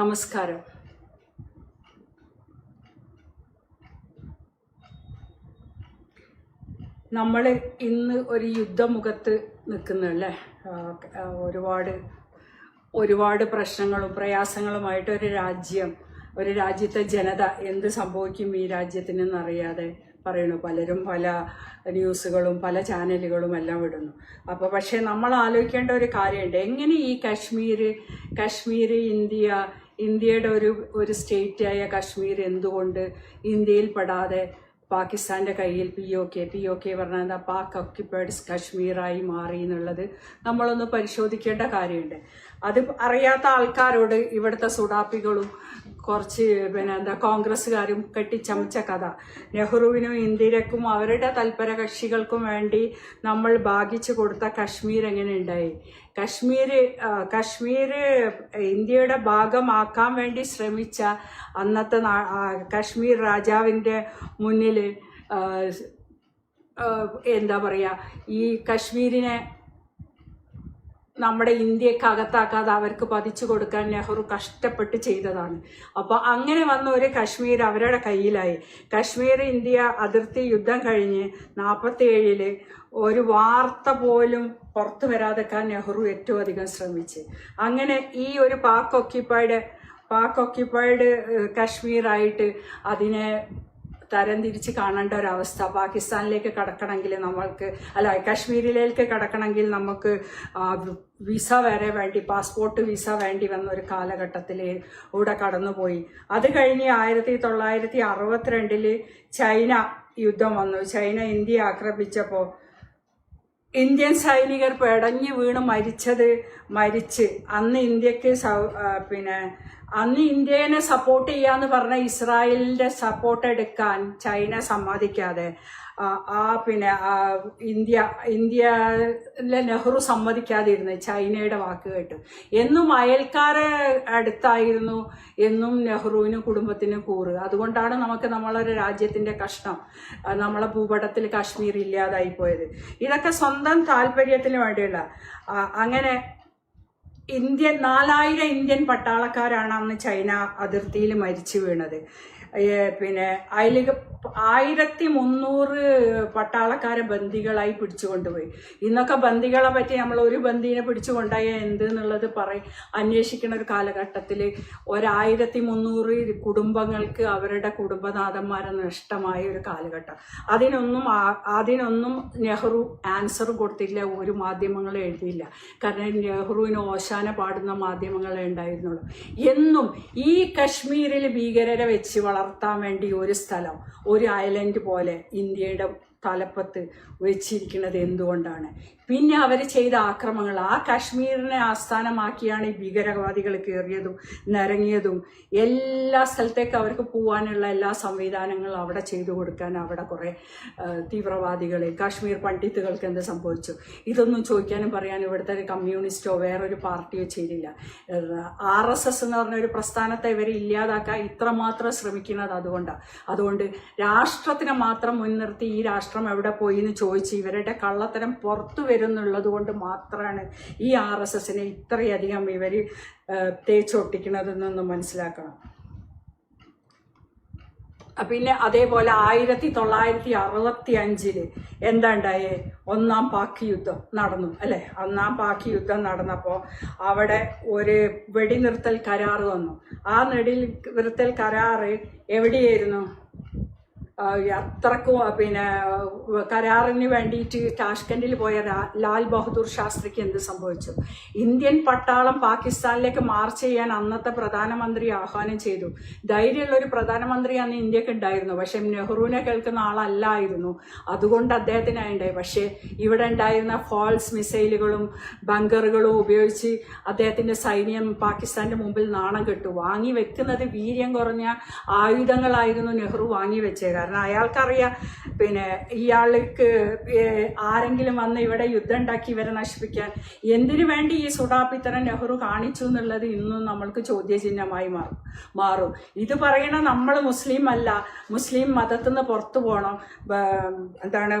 നമസ്കാരം. നമ്മൾ ഇന്ന് ഒരു യുദ്ധമുഖത്ത് നിൽക്കുന്നല്ലേ ഒരുപാട് ഒരുപാട് പ്രശ്നങ്ങളും പ്രയാസങ്ങളുമായിട്ട് ഒരു രാജ്യം ഒരു രാജ്യത്തെ ജനത എന്ത് സംഭവിക്കും ഈ രാജ്യത്തിനെന്നറിയാതെ പറയുന്നു. പലരും പല ന്യൂസുകളും പല ചാനലുകളും എല്ലാം വിടുന്നു. അപ്പോൾ പക്ഷേ നമ്മൾ ആലോചിക്കേണ്ട ഒരു കാര്യമുണ്ട്. എങ്ങനെ ഈ കാശ്മീർ കാശ്മീർ ഇന്ത്യ ഇന്ത്യയുടെ ഒരു ഒരു സ്റ്റേറ്റായ കാശ്മീർ എന്തുകൊണ്ട് ഇന്ത്യയിൽ പെടാതെ പാകിസ്ഥാന്റെ കയ്യിൽ P O K P O K പറഞ്ഞാൽ എന്താ പാക് ഓക്യുപ്പൈഡ് കാശ്മീറായി മാറി എന്നുള്ളത് നമ്മളൊന്ന് പരിശോധിക്കേണ്ട കാര്യമുണ്ട്. അത് അറിയാത്ത ആൾക്കാരോട് ഇവിടുത്തെ സുഡാപ്പികളും കുറച്ച് പിന്നെ എന്താ കോൺഗ്രസ്സുകാരും കെട്ടിച്ചമച്ച കഥ. നെഹ്റുവിനും ഇന്ദിരക്കും അവരുടെ തൽപര കക്ഷികൾക്കും വേണ്ടി നമ്മൾ ഭാഗിച്ചു കൊടുത്ത കശ്മീർ എങ്ങനെ ഉണ്ടായി? കശ്മീര് കശ്മീർ ഇന്ത്യയുടെ ഭാഗമാക്കാൻ വേണ്ടി ശ്രമിച്ച അന്നത്തെ കശ്മീർ രാജാവിന്റെ മുന്നിൽ എന്താ പറയുക ഈ കശ്മീരിനെ നമ്മുടെ ഇന്ത്യയ്ക്ക് അകത്താക്കാതെ അവർക്ക് പതിച്ചു കൊടുക്കാൻ നെഹ്റു കഷ്ടപ്പെട്ട് ചെയ്തതാണ്. അപ്പോൾ അങ്ങനെ വന്ന ഒരു കശ്മീർ അവരുടെ കയ്യിലായി. കശ്മീർ ഇന്ത്യ അതിർത്തി യുദ്ധം കഴിഞ്ഞ് നാൽപ്പത്തി ഏഴിൽ ഒരു വാർത്ത പോലും പുറത്തു വരാതെക്കാൻ നെഹ്റു ഏറ്റവും അധികം ശ്രമിച്ച്. അങ്ങനെ ഈ ഒരു പാക് ഓക്യുപ്പൈഡ് പാക് ഓക്യുപ്പൈഡ് കശ്മീറായിട്ട് അതിനെ തരംതിരിച്ച് കാണേണ്ട ഒരവസ്ഥ. പാകിസ്ഥാനിലേക്ക് കടക്കണമെങ്കിൽ നമ്മൾക്ക് അല്ല കാശ്മീരിലേക്ക് കടക്കണമെങ്കിൽ നമുക്ക് വിസ വരെ വേണ്ടി പാസ്പോർട്ട് വിസ വേണ്ടി വന്ന ഒരു കാലഘട്ടത്തിൽ ഇവിടെ കടന്നുപോയി. അത് കഴിഞ്ഞ് ആയിരത്തി തൊള്ളായിരത്തി അറുപത്തിരണ്ടിൽ ചൈന യുദ്ധം വന്നു. ചൈന ഇന്ത്യ ആക്രമിച്ചപ്പോൾ ഇന്ത്യൻ സൈനികർ പെടഞ്ഞു വീണ് മരിച്ചത് മരിച്ച്. അന്ന് ഇന്ത്യയ്ക്ക് പിന്നെ അന്ന് ഇന്ത്യനെ സപ്പോർട്ട് ചെയ്യാന്ന് പറഞ്ഞ ഇസ്രായേലിന്റെ സപ്പോർട്ട് എടുക്കാൻ ചൈന സമ്മതിക്കാതെ. ആ, പിന്നെ ഇന്ത്യ ഇന്ത്യയിലെ നെഹ്റു സമ്മതിക്കാതിരുന്നു ചൈനയുടെ വാക്ക് കേട്ടു. എന്നും അയൽക്കാരെ അടുത്തായിരുന്നു എന്നും നെഹ്റുവിനും കുടുംബത്തിനും കൂറ്. അതുകൊണ്ടാണ് നമുക്ക് നമ്മളൊരു രാജ്യത്തിന്റെ കഷ്ണം ആ, നമ്മളെ ഭൂപടത്തിൽ കാശ്മീർ ഇല്ലാതായി പോയത്. ഇതൊക്കെ സ്വന്തം താല്പര്യത്തിന് വേണ്ടിയുള്ള അങ്ങനെ ഇന്ത്യൻ നാലായിരം ഇന്ത്യൻ പട്ടാളക്കാരാണ് അന്ന് ചൈന അതിർത്തിയിൽ മരിച്ചു വീണത്. പിന്നെ അതിൽ ആയിരത്തി മുന്നൂറ് പട്ടാളക്കാരെ ബന്ദികളായി പിടിച്ചുകൊണ്ടുപോയി. ഇന്നൊക്കെ ബന്ദികളെ പറ്റി നമ്മൾ ഒരു ബന്ദിനെ പിടിച്ചുകൊണ്ടായ എന്ത് എന്നുള്ളത് പറയും അന്വേഷിക്കുന്ന ഒരു കാലഘട്ടത്തിൽ ഒരായിരത്തി മുന്നൂറ് കുടുംബങ്ങൾക്ക് അവരുടെ കുടുംബനാഥന്മാരെ നഷ്ടമായ ഒരു കാലഘട്ടം. അതിനൊന്നും അതിനൊന്നും നെഹ്റു ആൻസർ കൊടുത്തില്ല ഒരു മാധ്യമങ്ങളും എഴുതിയില്ല. കാരണം നെഹ്റുവിന് ഓശാന പാടുന്ന മാധ്യമങ്ങളെ ഉണ്ടായിരുന്നുള്ളൂ. എന്നും ഈ കശ്മീരിൽ ഭീകരരെ വെച്ച് വളർത്താൻ വേണ്ടി ഒരു സ്ഥലം ഒരു ഐലൻഡ് പോലെ ഇന്ത്യയുടെ തലപ്പത്ത് വെച്ചിരിക്കുന്നത് എന്തുകൊണ്ടാണ്? പിന്നെ അവർ ചെയ്ത ആക്രമങ്ങൾ. ആ കാശ്മീരിനെ ആസ്ഥാനമാക്കിയാണ് ഈ ഭീകരവാദികൾ കയറിയതും നിരങ്ങിയതും. എല്ലാ സ്ഥലത്തേക്ക് അവർക്ക് പോകാനുള്ള എല്ലാ സംവിധാനങ്ങളും അവിടെ ചെയ്തു കൊടുക്കാൻ അവിടെ കുറേ തീവ്രവാദികൾ കാശ്മീർ പണ്ഡിത്തുകൾക്ക് എന്ത് സംഭവിച്ചു? ഇതൊന്നും ചോദിക്കാനും പറയാനും ഇവിടുത്തെ കമ്മ്യൂണിസ്റ്റോ വേറൊരു പാർട്ടിയോ ചെയ്തില്ല. ആർ എസ് എസ് എന്ന് പറഞ്ഞ ഒരു പ്രസ്ഥാനത്തെ ഇവരെ ഇല്ലാതാക്കാൻ ഇത്രമാത്രം ശ്രമിക്കുന്നത് അതുകൊണ്ടാണ് അതുകൊണ്ട് രാഷ്ട്രത്തിനെ മാത്രം മുൻനിർത്തി ഈ രാഷ്ട്രം എവിടെ പോയി എന്ന് ചോദിച്ച് ഇവരുടെ കള്ളത്തരം പുറത്തു വരുന്നുള്ളത് കൊണ്ട് മാത്രമാണ് ഈ ആർ എസ് എസിനെ ഇത്രയധികം ഇവർ തേച്ചൊട്ടിക്കണതെന്നൊന്ന് മനസ്സിലാക്കണം. പിന്നെ അതേപോലെ ആയിരത്തി തൊള്ളായിരത്തി അറുപത്തി അഞ്ചിൽ എന്താ ഉണ്ടായേ ഒന്നാം പാക് യുദ്ധം നടന്നു അല്ലെ? ഒന്നാം പാക് യുദ്ധം നടന്നപ്പോൾ അവിടെ ഒരു വെടിനിർത്തൽ കരാറ് വന്നു. ആ നെടി നിർത്തൽ കരാറ് എവിടെയായിരുന്നു? അത്രക്കും പിന്നെ കരാറിന് വേണ്ടിയിട്ട് ടാഷ്കൻഡിൽ പോയ ലാൽ ബഹദൂർ ശാസ്ത്രിക്ക് എന്ത് സംഭവിച്ചു? ഇന്ത്യൻ പട്ടാളം പാകിസ്ഥാനിലേക്ക് മാർച്ച് ചെയ്യാൻ അന്നത്തെ പ്രധാനമന്ത്രി ആഹ്വാനം ചെയ്തു. ധൈര്യമുള്ള ഒരു പ്രധാനമന്ത്രി അന്ന് ഇന്ത്യയ്ക്ക് ഉണ്ടായിരുന്നു. പക്ഷെ നെഹ്റുവിനെ കേൾക്കുന്ന ആളല്ലായിരുന്നു. അതുകൊണ്ട് അദ്ദേഹത്തിന് ഉണ്ടായി പക്ഷേ ഇവിടെ ഉണ്ടായിരുന്ന ഫോൾസ് മിസൈലുകളും ബങ്കറുകളും ഉപയോഗിച്ച് അദ്ദേഹത്തിന്റെ സൈന്യം പാകിസ്ഥാന്റെ മുമ്പിൽ നാണം കെട്ടു. വാങ്ങി വെക്കുന്നത് വീര്യം കുറഞ്ഞ ആയുധങ്ങളായിരുന്നു നെഹ്റു വാങ്ങി വെച്ചത് കാരണം അയാൾക്കറിയാം. പിന്നെ ഇയാൾക്ക് ആരെങ്കിലും വന്ന് ഇവിടെ യുദ്ധം ഉണ്ടാക്കി ഇവരെ നശിപ്പിക്കാൻ എന്തിനു വേണ്ടി ഈ സുഡാപിത്തരൻ നെഹ്റു കാണിച്ചു എന്നുള്ളത് ഇന്നും നമ്മൾക്ക് ചോദ്യചിഹ്നമായി മാറും മാറും. ഇത് പറയണ നമ്മൾ മുസ്ലിം അല്ല. മുസ്ലിം മതത്തിൽ നിന്ന് പുറത്തു പോകണം എന്താണ്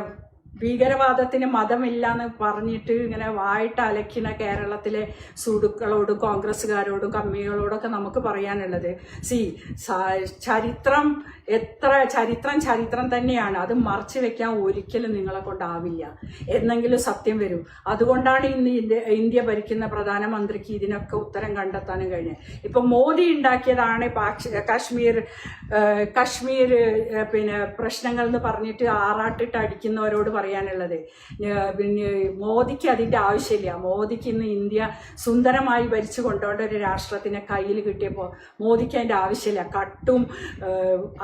ഭീകരവാദത്തിന് മതമില്ല എന്ന് പറഞ്ഞിട്ട് ഇങ്ങനെ വായിട്ട് അലക്കുന്ന കേരളത്തിലെ സുഡുക്കളോടും കോൺഗ്രസ്സുകാരോടും കമ്മികളോടൊക്കെ നമുക്ക് പറയാനുള്ളത്. സി ചരിത്രം എത്ര ചരിത്രം ചരിത്രം തന്നെയാണ്. അത് മറച്ചു വെക്കാൻ ഒരിക്കലും നിങ്ങളെ കൊണ്ടാവില്ല. എന്നെങ്കിലും സത്യം വരും. അതുകൊണ്ടാണ് ഇന്ന് ഇന്ത്യ ഇന്ത്യ ഭരിക്കുന്ന പ്രധാനമന്ത്രിക്ക് ഇതിനൊക്കെ ഉത്തരം കണ്ടെത്താനും കഴിഞ്ഞത്. ഇപ്പൊ മോദി ഉണ്ടാക്കിയതാണ് കാശ്മീർ കാശ്മീർ പിന്നെ പ്രശ്നങ്ങൾ എന്ന് പറഞ്ഞിട്ട് ആറാട്ടിട്ട് അടിക്കുന്നവരോട് പറയാനുള്ളത്. പിന്നെ മോദിക്ക് അതിന്റെ ആവശ്യമില്ല. മോദിക്ക് ഇന്ന് ഇന്ത്യ സുന്ദരമായി ഭരിച്ചു കൊണ്ടുപോകേണ്ട ഒരു രാഷ്ട്രത്തിനെ കയ്യിൽ കിട്ടിയപ്പോൾ മോദിക്ക് അതിന്റെ ആവശ്യമില്ല. കട്ടും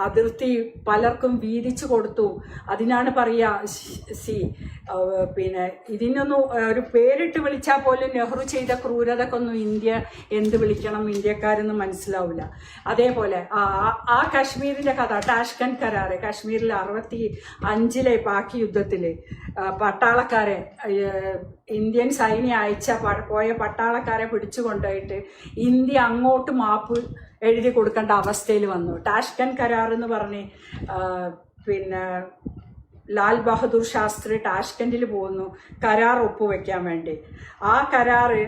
അതിർത്തി പലർക്കും വീതിച്ചു കൊടുത്തു. അതിനാണ് പറയുക സി പിന്നെ ഇതിനൊന്നും ഒരു പേരിട്ട് വിളിച്ചാൽ പോലും നെഹ്റു ചെയ്ത ക്രൂരതക്കൊന്നും ഇന്ത്യ എന്ത് വിളിക്കണം ഇന്ത്യക്കാരെന്ന് മനസ്സിലാവില്ല. അതേപോലെ ആ ആ- കഥ ടാഷ്കൻ കരാറ് കാശ്മീരിൽ അറുപത്തി അഞ്ചിലെ പാക് യുദ്ധത്തിൽ പട്ടാളക്കാരെ ഇന്ത്യൻ സൈന്യം അയച്ച പോയ പട്ടാളക്കാരെ പിടിച്ചു കൊണ്ടുപോയിട്ട് ഇന്ത്യ അങ്ങോട്ട് മാപ്പ് എഴുതി കൊടുക്കേണ്ട അവസ്ഥയിൽ വന്നു. ടാഷ്കൻ കരാർ എന്ന് പറഞ്ഞ് പിന്നെ ലാൽ ബഹദൂർ ശാസ്ത്രി ടാഷ്കൻഡിൽ പോകുന്നു കരാർ ഒപ്പുവെക്കാൻ വേണ്ടി. ആ കരാറ്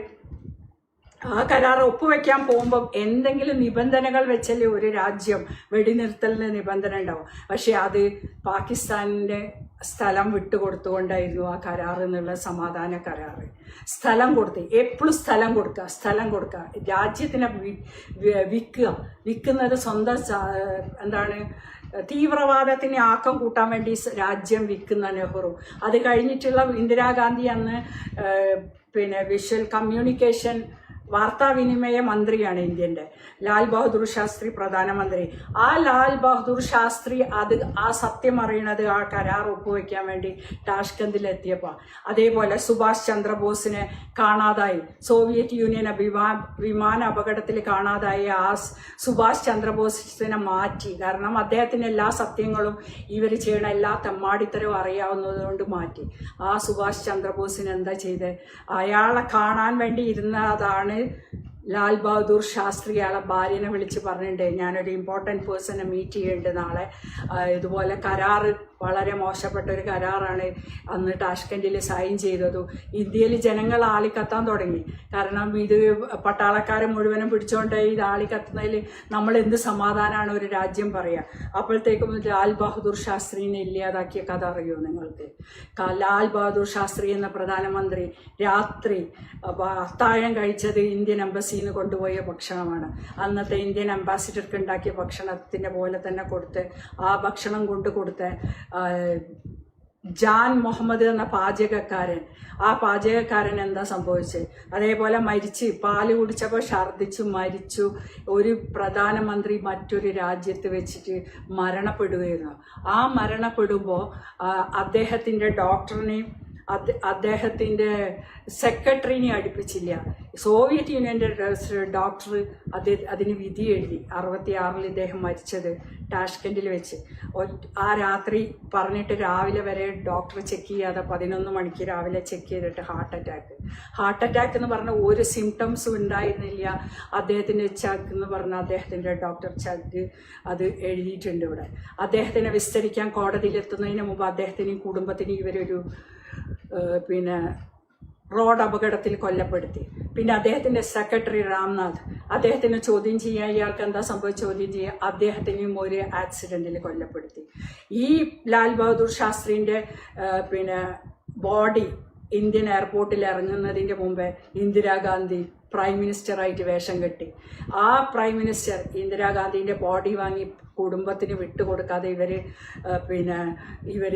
ആ കരാർ ഒപ്പുവെക്കാൻ പോകുമ്പോൾ എന്തെങ്കിലും നിബന്ധനകൾ വെച്ചല്ലേ ഒരു രാജ്യം വെടിനിർത്തലിന് നിബന്ധന ഉണ്ടാവും. പക്ഷെ അത് പാകിസ്ഥാനിന്റെ സ്ഥലം വിട്ടുകൊടുത്തുകൊണ്ടായിരുന്നു ആ കരാർ എന്നുള്ള സമാധാന കരാർ സ്ഥലം കൊടുത്ത് എപ്പോഴും സ്ഥലം കൊടുക്കുക സ്ഥലം കൊടുക്കുക. രാജ്യത്തിനെ വിൽക്കുക. വിൽക്കുന്നത് സ്വന്തം എന്താണ് തീവ്രവാദത്തിന് ആക്കം കൂട്ടാൻ വേണ്ടി രാജ്യം വിൽക്കുന്ന നെഹ്റു. അത് കഴിഞ്ഞിട്ടുള്ള ഇന്ദിരാഗാന്ധി അന്ന് പിന്നെ വിഷ്വൽ കമ്മ്യൂണിക്കേഷൻ വാർത്താവിനിമയ മന്ത്രിയാണ് ഇന്ത്യന്റെ ലാൽ ബഹദൂർ ശാസ്ത്രി പ്രധാനമന്ത്രി. ആ ലാൽ ബഹദൂർ ശാസ്ത്രി അത് ആ സത്യം അറിയണത് ആ കരാർ ഒപ്പുവെക്കാൻ വേണ്ടി ടാഷ്കന്തിലെത്തിയപ്പോൾ അതേപോലെ സുഭാഷ് ചന്ദ്രബോസിനെ കാണാതായി. സോവിയറ്റ് യൂണിയൻ വിമാ വിമാന അപകടത്തിൽ കാണാതായ ആ സുഭാഷ് ചന്ദ്രബോസിനെ മാറ്റി. കാരണം അദ്ദേഹത്തിന് എല്ലാ സത്യങ്ങളും ഇവർ ചെയ്യണ എല്ലാ തെമ്മാടിത്തരവും അറിയാവുന്നതുകൊണ്ട് മാറ്റി. ആ സുഭാഷ് ചന്ദ്രബോസിന് എന്താ ചെയ്തത് അയാളെ കാണാൻ വേണ്ടി ഇരുന്നതാണ് ലാൽ ബഹദൂർ ശാസ്ത്രി അയാളെ ഭാര്യനെ വിളിച്ച് പറഞ്ഞിട്ടുണ്ട്. ഞാനൊരു ഇമ്പോർട്ടന്റ് പേഴ്സണെ മീറ്റ് ചെയ്യുന്നുണ്ട് നാളെ. ഇതുപോലെ കരാറ് വളരെ മോശപ്പെട്ട ഒരു കരാറാണ് അന്ന് ടാഷ്കൻഡിൽ സൈൻ ചെയ്തതും. ഇന്ത്യയിൽ ജനങ്ങൾ ആളിക്കത്താൻ തുടങ്ങി. കാരണം ഇത് പട്ടാളക്കാരെ മുഴുവനും പിടിച്ചുകൊണ്ട് ഇത് ആളിക്കത്തുന്നതിൽ നമ്മൾ എന്ത് സമാധാനമാണ് ഒരു രാജ്യം പറയുക അപ്പോഴത്തേക്കും ലാൽ ബഹദൂർ ശാസ്ത്രീനെ ഇല്ലാതാക്കിയ കഥ അറിയോ നിങ്ങൾക്ക്? ലാൽ ബഹദൂർ ശാസ്ത്രി എന്ന പ്രധാനമന്ത്രി രാത്രി അത്താഴം കഴിച്ചത് ഇന്ത്യൻ എംബസിയിൽ നിന്ന് കൊണ്ടുപോയ ഭക്ഷണമാണ്. അന്നത്തെ ഇന്ത്യൻ അംബാസിഡർക്ക് ഉണ്ടാക്കിയ ഭക്ഷണത്തിന്റെ പോലെ തന്നെ കൊടുത്ത് ആ ഭക്ഷണം കൊണ്ട് കൊടുത്ത് ജാൻ മുഹമ്മദ് എന്ന പാചകക്കാരൻ. ആ പാചകക്കാരൻ എന്താ സംഭവിച്ചത്? അതേപോലെ മരിച്ച് പാൽ കുടിച്ചപ്പോൾ ഛർദ്ദിച്ചു മരിച്ചു. ഒരു പ്രധാനമന്ത്രി മറ്റൊരു രാജ്യത്ത് വെച്ചിട്ട് മരണപ്പെടുകയായിരുന്നു. ആ മരണപ്പെടുമ്പോൾ അദ്ദേഹത്തിന്റെ ഡോക്ടറിനെയും അദ്ദേഹത്തിന്റെ സെക്രട്ടറിനെ അടുപ്പിച്ചില്ല. സോവിയറ്റ് യൂണിയന്റെ ഡോക്ടർ അത് അതിന് വിധി എഴുതി. അറുപത്തി ആറിൽ ഇദ്ദേഹം മരിച്ചത് ടാഷ്കൻഡിൽ വെച്ച്. ആ രാത്രി പറഞ്ഞിട്ട് രാവിലെ വരെ ഡോക്ടർ ചെക്ക് ചെയ്യാതെ പതിനൊന്ന് മണിക്ക് രാവിലെ ചെക്ക് ചെയ്തിട്ട് ഹാർട്ട് അറ്റാക്ക്. ഹാർട്ട് അറ്റാക്ക് എന്ന് പറഞ്ഞ ഒരു സിംറ്റംസും ഉണ്ടായിരുന്നില്ല. അദ്ദേഹത്തിന്റെ ചഗ് എന്ന് പറഞ്ഞ അദ്ദേഹത്തിന്റെ ഡോക്ടർ ചഗ് അത് എഴുതിയിട്ടുണ്ട് ഇവിടെ. അദ്ദേഹത്തിനെ വിസ്തരിക്കാൻ കോടതിയിലെത്തുന്നതിന് മുമ്പ് അദ്ദേഹത്തിനെയും കുടുംബത്തിനും ഇവരൊരു പിന്നെ റോഡ് അപകടത്തിൽ കൊല്ലപ്പെടുത്തി. പിന്നെ അദ്ദേഹത്തിന്റെ സെക്രട്ടറി രാംനാഥ് അദ്ദേഹത്തിനെ ചോദ്യം ചെയ്യാൻ ഇയാൾക്ക് എന്താ സംഭവിച്ച ചോദ്യം ചെയ്യുക അദ്ദേഹത്തിനെയും ഒരു ആക്സിഡന്റിൽ കൊല്ലപ്പെടുത്തി. ഈ ലാൽ ബഹദൂർ ശാസ്ത്രിന്റെ പിന്നെ ബോഡി ഇന്ത്യൻ എയർപോർട്ടിൽ ഇറങ്ങുന്നതിന്റെ മുമ്പേ ഇന്ദിരാഗാന്ധി പ്രൈം മിനിസ്റ്ററായിട്ട് വേഷം കെട്ടി. ആ പ്രൈം മിനിസ്റ്റർ ഇന്ദിരാഗാന്ധിന്റെ ബോഡി വാങ്ങി കുടുംബത്തിന് വിട്ടുകൊടുക്കാതെ ഇവർ ആ, പിന്നെ ഇവർ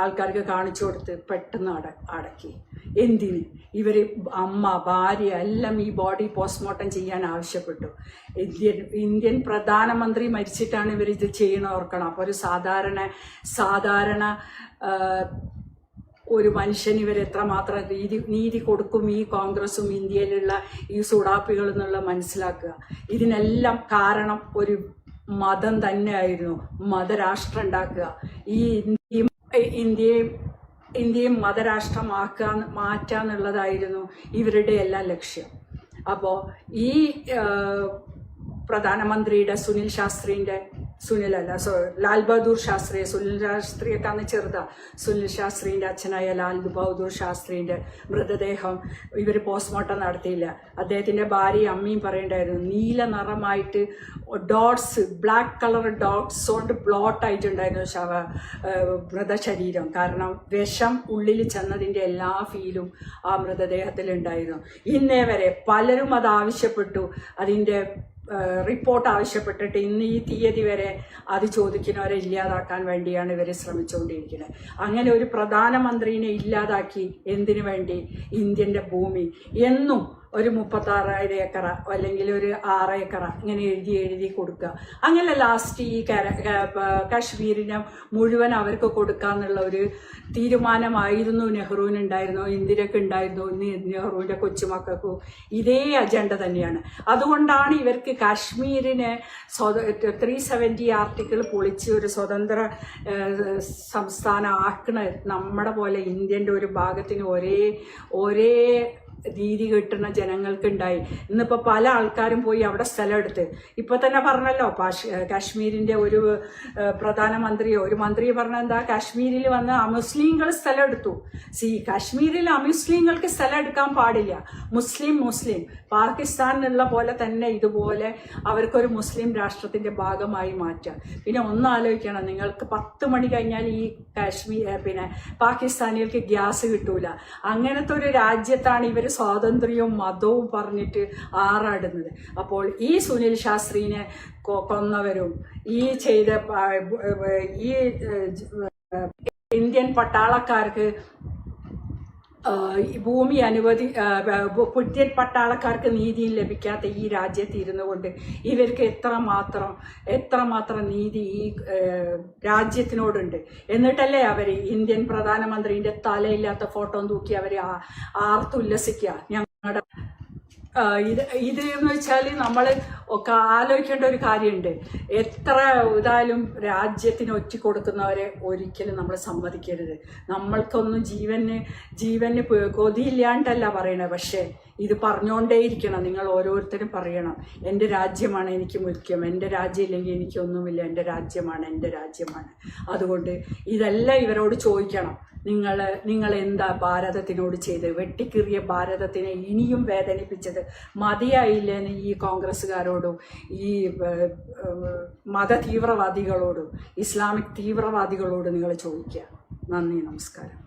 ആൾക്കാർക്ക് കാണിച്ചു കൊടുത്ത് പെട്ടെന്ന് അട അടക്കി. എന്തിന്? ഇവർ അമ്മ ഭാര്യ എല്ലാം ഈ ബോഡി പോസ്റ്റ്മോർട്ടം ചെയ്യാൻ ആവശ്യപ്പെട്ടു. ഇന്ത്യൻ ഇന്ത്യൻ പ്രധാനമന്ത്രി മരിച്ചിട്ടാണ് ഇവർ ഇത് ചെയ്യണ ഓർക്കണം. അപ്പോൾ ഒരു സാധാരണ സാധാരണ ഒരു മനുഷ്യന് ഇവർ എത്രമാത്രം നീതി നീതി കൊടുക്കും ഈ കോൺഗ്രസും ഇന്ത്യയിലുള്ള ഈ സുഡാപ്പികൾ എന്നുള്ള മനസ്സിലാക്കുക. ഇതിനെല്ലാം കാരണം ഒരു മതം തന്നെയായിരുന്നു. മതരാഷ്ട്രം ഉണ്ടാക്കുക. ഈ ഇന്ത്യയും ഇന്ത്യയും ഇന്ത്യയും മതരാഷ്ട്രമാക്കുക മാറ്റുക എന്നുള്ളതായിരുന്നു ഇവരുടെ എല്ലാ ലക്ഷ്യം. അപ്പോൾ ഈ പ്രധാനമന്ത്രിയുടെ സുനിൽ ശാസ്ത്രിന്റെ സുനിൽ അല്ല സോ ലാൽ ബഹദൂർ ശാസ്ത്രി സുനിൽ ശാസ്ത്രിയൊക്കെ അന്ന് ചെറുതാ. സുനിൽ ശാസ്ത്രീന്റെ അച്ഛനായ ലാൽ ബഹദൂർ ശാസ്ത്രീന്റെ മൃതദേഹം ഇവർ പോസ്റ്റ്മോർട്ടം നടത്തിയില്ല. അദ്ദേഹത്തിന്റെ ഭാര്യയും അമ്മയും പറയണ്ടായിരുന്നു നീല നിറമായിട്ട് ഡോട്ട്സ് ബ്ലാക്ക് കളർ ഡോട്ട്സ് കൊണ്ട് ബ്ലോട്ടായിട്ടുണ്ടായിരുന്നു ശവ മൃതശരീരം. കാരണം വിഷം ഉള്ളിൽ ചെന്നതിന്റെ എല്ലാ ഫീലും ആ മൃതദേഹത്തിൽ ഉണ്ടായിരുന്നു ഇന്നേ വരെ പലരും അത് ആവശ്യപ്പെട്ടു. അതിന്റെ റിപ്പോർട്ട് ആവശ്യപ്പെട്ടിട്ട് ഇന്ന് ഈ തീയതി വരെ അത് ചോദിക്കുന്നവരെ ഇല്ലാതാക്കാൻ വേണ്ടിയാണ് ഇവർ ശ്രമിച്ചുകൊണ്ടിരിക്കുന്നത് അങ്ങനെ ഒരു പ്രധാനമന്ത്രിനെ ഇല്ലാതാക്കി എന്തിനു വേണ്ടി? ഇന്ത്യന്റെ ഭൂമി. എന്നും ഒരു മുപ്പത്താറായിരം ഏക്കറ അല്ലെങ്കിൽ ഒരു ആറ് ഏക്കറ ഇങ്ങനെ എഴുതി എഴുതി കൊടുക്കുക അങ്ങനെ ലാസ്റ്റ് ഈ കാശ്മീരിനെ മുഴുവൻ അവർക്ക് കൊടുക്കാന്നുള്ള ഒരു തീരുമാനമായിരുന്നു നെഹ്റുവിന് ഉണ്ടായിരുന്നു? ഇന്ദിരക്ക് ഉണ്ടായിരുന്നു? നെഹ്റുവിന്റെ കൊച്ചുമക്കൾക്കും? ഇതേ അജണ്ട തന്നെയാണ്. അതുകൊണ്ടാണ് ഇവർക്ക് കാശ്മീരിനെ ത്രീ സെവന്റി ആർട്ടിക്കിൾ പൊളിച്ച് ഒരു സ്വതന്ത്ര സംസ്ഥാനം ആക്കണ നമ്മുടെ പോലെ ഇന്ത്യന്റെ ഒരു ഭാഗത്തിന് ഒരേ ഒരേ രീതി കിട്ടുന്ന ജനങ്ങൾക്കുണ്ടായി. ഇന്നിപ്പോൾ പല ആൾക്കാരും പോയി അവിടെ സ്ഥലം എടുത്ത് ഇപ്പൊ തന്നെ പറഞ്ഞല്ലോ കാശ്മീരിന്റെ ഒരു പ്രധാനമന്ത്രിയോ ഒരു മന്ത്രി പറഞ്ഞ എന്താ കാശ്മീരിൽ വന്ന് അമുസ്ലിങ്ങൾ സ്ഥലം എടുത്തു സി കാശ്മീരിൽ അമുസ്ലിങ്ങൾക്ക് സ്ഥലം എടുക്കാൻ പാടില്ല. മുസ്ലിം മുസ്ലിം. പാകിസ്ഥാനിലുള്ള പോലെ തന്നെ ഇതുപോലെ അവർക്കൊരു മുസ്ലിം രാഷ്ട്രത്തിന്റെ ഭാഗമായി മാറ്റുക പിന്നെ ഒന്ന് ആലോചിക്കണം നിങ്ങൾക്ക് പത്ത് മണി കഴിഞ്ഞാൽ ഈ കാശ്മീർ പിന്നെ പാകിസ്ഥാനികൾക്ക് ഗ്യാസ് കിട്ടൂല. അങ്ങനത്തെ ഒരു രാജ്യത്താണ് ഇവർ സ്വാതന്ത്ര്യവും മതവും പറഞ്ഞിട്ട് ആറാടുന്നത്. അപ്പോൾ ഈ സുനിൽ ശാസ്ത്രീനെ കൊന്നവരും ഈ ചെയ്ത ഈ ഇന്ത്യൻ പട്ടാളക്കാർക്ക് ഭൂമി അനുവദി പുത്യൻ പട്ടാളക്കാർക്ക് നീതി ലഭിക്കാത്ത ഈ രാജ്യത്ത് ഇരുന്നു കൊണ്ട് ഇവർക്ക് എത്രമാത്രം എത്രമാത്രം നീതി ഈ രാജ്യത്തിനോടുണ്ട്. എന്നിട്ടല്ലേ അവർ ഇന്ത്യൻ പ്രധാനമന്ത്രിന്റെ തലയില്ലാത്ത ഫോട്ടോ തൂക്കി അവർ ആർത്തുല്ലസിക്കുക ഞങ്ങളുടെ ഇത് ഇത് എന്ന് വെച്ചാൽ നമ്മൾ ഒക്കെ ആലോചിക്കേണ്ട ഒരു കാര്യമുണ്ട്. എത്ര ഇതായാലും രാജ്യത്തിന് ഒറ്റ കൊടുക്കുന്നവരെ ഒരിക്കലും നമ്മൾ സമ്മതിക്കരുത്. നമ്മൾക്കൊന്നും ജീവന് ജീവന് കൊതിയില്ലാണ്ടല്ല പറയണത്. പക്ഷേ ഇത് പറഞ്ഞുകൊണ്ടേയിരിക്കണം നിങ്ങൾ ഓരോരുത്തരും പറയണം. എന്റെ രാജ്യമാണ് എനിക്ക് മുഖ്യം. എന്റെ രാജ്യം ഇല്ലെങ്കിൽ എനിക്കൊന്നുമില്ല. എന്റെ രാജ്യമാണ് എന്റെ രാജ്യമാണ്. അതുകൊണ്ട് ഇതെല്ലാം ഇവരോട് ചോദിക്കണം. നിങ്ങൾ നിങ്ങൾ എന്താ ഭാരതത്തിനോട് ചെയ്ത് വെട്ടിക്കീറിയ ഭാരതത്തിനെ ഇനിയും വേദനിപ്പിച്ചത് മതിയായില്ലെന്ന് ഈ കോൺഗ്രസ്സുകാരോടും ഈ മത തീവ്രവാദികളോടും ഇസ്ലാമിക് തീവ്രവാദികളോടും നിങ്ങൾ ചോദിക്കുക. നന്ദി നമസ്കാരം.